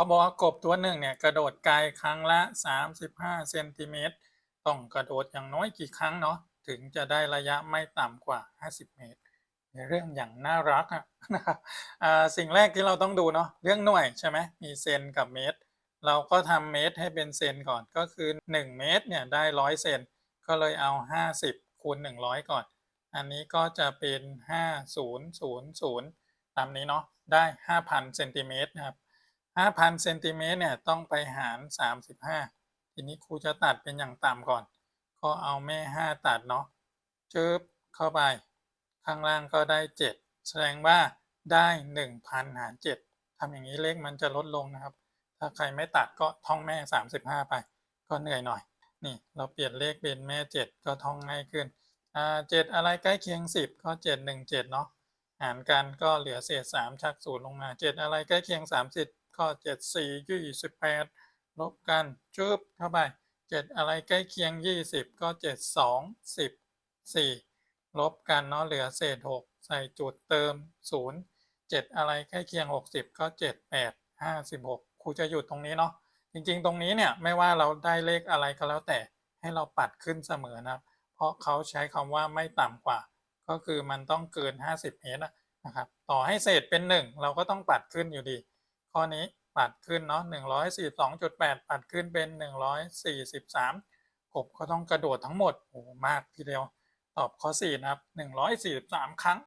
เขาบอกว่ากบตัวหนึ่งเนี่ยกระโดดไกลครั้งละ 35เซนติเมตรต้องกระโดดอย่างน้อยกี่ครั้งเนาะถึงจะได้ระยะไม่ต่ำกว่า 50 เมตรในเรื่องอย่างน่ารักนะครับสิ่งแรกที่เราต้องดูเนาะเรื่องหน่วยใช่ไหมมีเซนกับเมตร เราก็ทำเมตรให้เป็นเซนก่อนก็คือ 1 เมตรเนี่ยได้ร้อยเซนก็เลยเอา 50คูณ100 ก่อน อันนี้ก็จะเป็น 5000ตามนี้เนาะได้ 5,000เซนติเมตรนะครับ 5,000เซนติเมตรเนี่ยต้องไปหาร35ทีนี้ครูจะตัดเป็นอย่างต่ำก่อน ก็เอาแม่5ตัดเนาะจึ๊บเข้าไป ข้างล่างก็ได้7แสดงว่าได้1,000หาร7ทำอย่างนี้เลขมันจะลดลงนะครับ ถ้าใครไม่ตัดก็ท่องแม่35ไป ก็เหนื่อยหน่อย นี่เราเปลี่ยนเลขเป็นแม่7ก็ท่องง่ายขึ้นอ่า7อะไรใกล้เคียง10ก็7 1 7เนาะหารกันก็เหลือเศษ3ชักศูนย์ลงมา7อะไรใกล้เคียง30 ก็7 4 28ลบกันจึ๊บเข้าไป7อะไรใกล้เคียง20ก็7 2 10 4ลบกันเนาะเหลือเศษ6ใส่จุดเติม0 7อะไรใกล้เคียง60ก็7 8 56ครูจะหยุดตรงนี้เนาะจริงๆ ตรงนี้เนี่ยไม่ว่าเราได้เลขอะไรก็แล้วแต่ให้เราปัดขึ้นเสมอนะครับ เพราะเขาใช้คำว่าไม่ต่ำกว่า ก็คือมันต้องเกิน 50 เมตรนะครับ ต่อให้เศษเป็น 1 เราก็ต้องปัดขึ้นอยู่ดี ข้อนี้ ปัดขึ้นเนาะ142.8ปัดขึ้นเป็น143กบก็ต้องกระโดดทั้งหมดโอ้โหมากทีเดียวตอบข้อ4นะครับ143ครั้ง